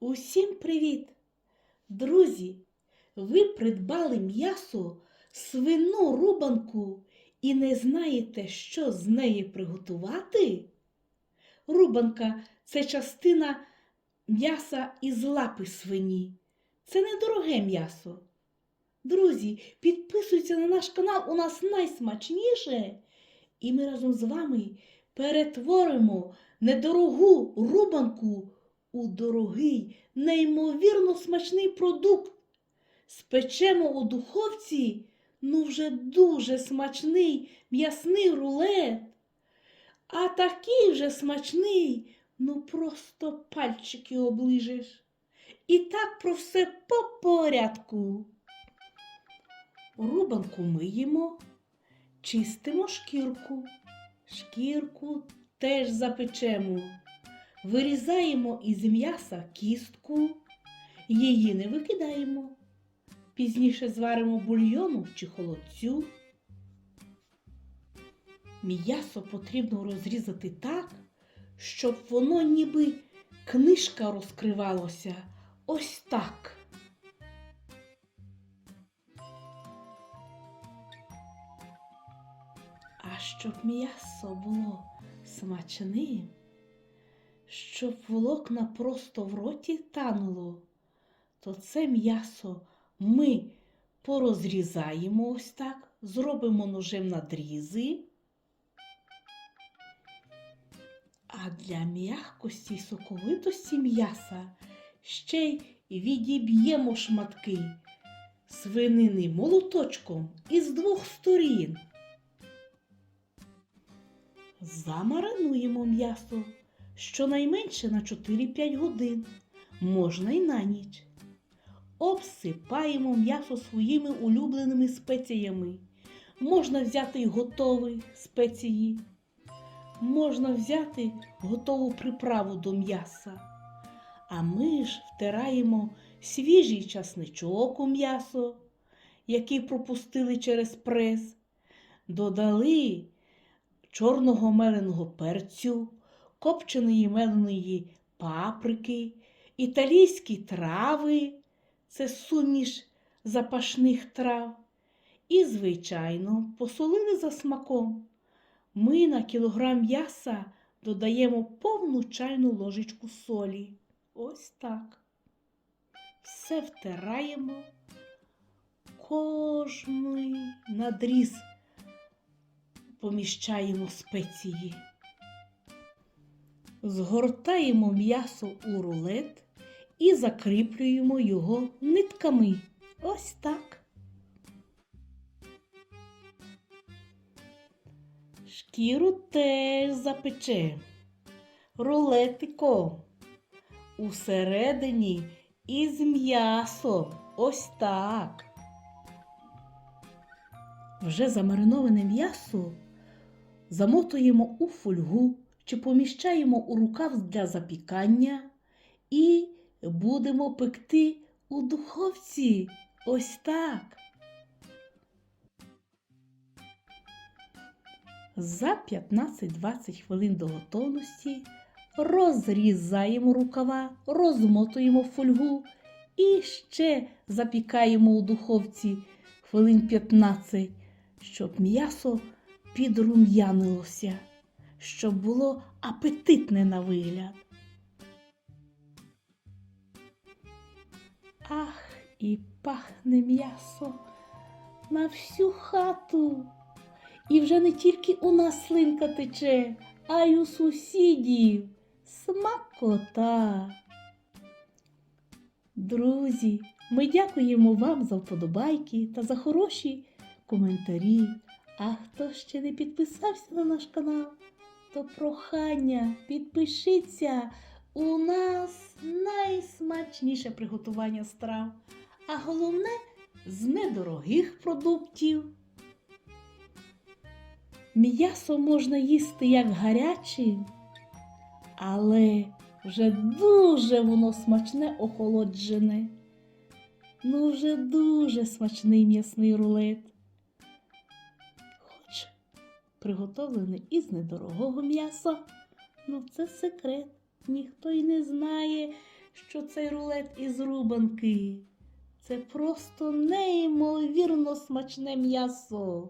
Усім привіт! Друзі, ви придбали м'ясо, свину рубанку і не знаєте, що з неї приготувати? Рубанка це частина м'яса із лапи свині. Це недороге м'ясо. Друзі, підписуйтесь на наш канал, у нас найсмачніше. І ми разом з вами перетворимо недорогу рубанку у дорогий, неймовірно смачний продукт. Спечемо у духовці, ну вже дуже смачний м'ясний рулет. А такий вже смачний, ну просто пальчики оближеш. І так про все по порядку. Рубанку миємо, чистимо шкірку. Шкірку теж запечемо. Вирізаємо із м'яса кістку, її не викидаємо. Пізніше зваримо бульйону чи холодцю. М'ясо потрібно розрізати так, щоб воно ніби книжка розкривалося. Ось так. А щоб м'ясо було смачним, щоб волокна просто в роті тануло, то це м'ясо ми порозрізаємо ось так, зробимо ножем надрізи. А для м'якості й соковитості м'яса ще й відіб'ємо шматки свинини молоточком із двох сторін. Замаринуємо м'ясо щонайменше на 4-5 годин, можна й на ніч. Обсипаємо м'ясо своїми улюбленими спеціями. Можна взяти й готові спеції. Можна взяти готову приправу до м'яса. А ми ж втираємо свіжий часничок у м'ясо, який пропустили через прес, додали чорного меленого перцю, копченої меленої паприки, італійські трави це суміш запашних трав. І, звичайно, посолили за смаком. Ми на кілограм м'яса додаємо повну чайну ложечку солі. Ось так. Все втираємо, кожний надріз поміщаємо спеції. Згортаємо м'ясо у рулет і закріплюємо його нитками. Ось так. Шкіру теж запече. Рулетико. Усередині із м'ясом. Ось так. Вже замариноване м'ясо замотуємо у фольгу чи поміщаємо у рукав для запікання і будемо пекти у духовці. Ось так. За 15-20 хвилин до готовності розрізаємо рукава, розмотуємо фольгу і ще запікаємо у духовці хвилин 15, щоб м'ясо підрум'янилося, щоб було апетитне на вигляд. Ах, і пахне м'ясо на всю хату. І вже не тільки у нас слинка тече, а й у сусідів. Смакота. Друзі, ми дякуємо вам за вподобайки та за хороші коментарі. А хто ще не підписався на наш канал, то прохання підпишіться. У нас найсмачніше приготування страв, а головне з недорогих продуктів. М'ясо можна їсти як гаряче, але вже дуже воно смачне охолоджене. Ну, вже дуже смачний м'ясний рулет. Приготовлене із недорогого м'яса. Ну, це секрет. Ніхто й не знає, що цей рулет із рубанки. Це просто неймовірно смачне м'ясо.